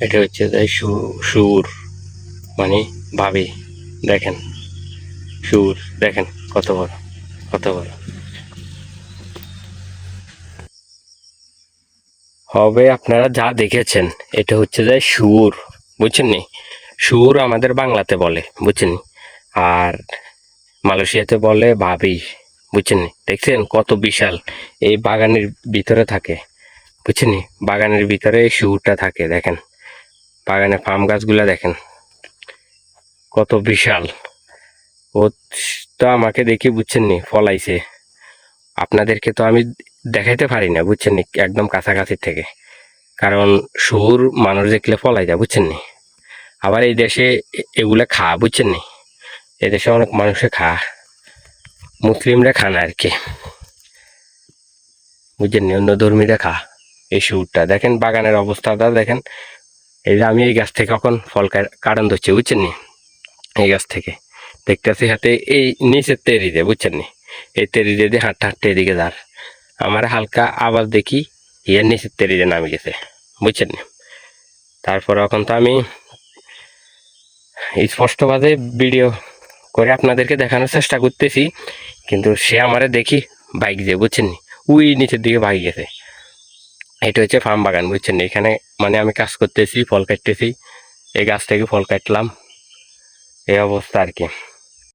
এটা হচ্ছে সু- সুর মানে ভাবি, দেখেন। সুর, দেখেন, কত বড় কত বড় হবে আপনারা যা দেখেছেন, এটা হচ্ছে যে সুর, বুঝছেন নি? সুর আমাদের বাংলাতে বলে, বুঝছেন আর মালয়েশিয়াতে বলে ভাবি, বুঝছেন দেখছেন কত বিশাল, এই বাগানের ভিতরে থাকে, বুঝছেন বাগানের ভিতরে এই থাকে, দেখেন। বাগানে পাম গাছগুলো দেখেন। কত বিশাল। ও তো আমাকে দেখি বুঝছেন নি, ফলাইছে। আপনাদেরকে তো আমি দেখাইতে পারি না, বুঝছেন নি, একদম কাছাকাছি থেকে। কারণ শহুর মানুষ দেখলে ফলাই যায়, বুঝছেন নি। আবার এই দেশে এগুলো খা, বুঝছেন নি। এই দেশে অনেক মানুষে খা। মুসলিমরা খান আর কি। বুঝছেন নি, অন্য ধর্মীরা খা। এই শুটটা দেখেন বাগানের অবস্থাটা, দেখেন এই যে আমি এই গাছ থেকে এখন ফল কা- কাটান ধরছি, বুঝছেন নি? এই গাছ থেকে। দেখতেছি হাতে এই নিচের তেরি দিয়ে, বুঝছেন নি? এই তেরি দিয়ে দিয়ে হাঁটতে হাঁটতে এদিকে যার। আমার হালকা আওয়াজ দেখি ইয়ার নিচের তেরি দিয়ে নামে গেছে বুঝছেন নি? তারপর এখন তো আমি স্পষ্টভাবে ভিডিও করে আপনাদেরকে দেখানোর চেষ্টা করতেছি, কিন্তু সে আমারে দেখি বাইক দিয়ে, বুঝছেন নি? উই নিচের দিকে ভাই গেছে। এটা হচ্ছে ফার্ম বাগান, বুঝছেন? এখানে মানে আমি কাজ করতেছি ফল কাটতেছি। এই গাছটাকে ফল কাটলাম। এই অবস্থা আর কি।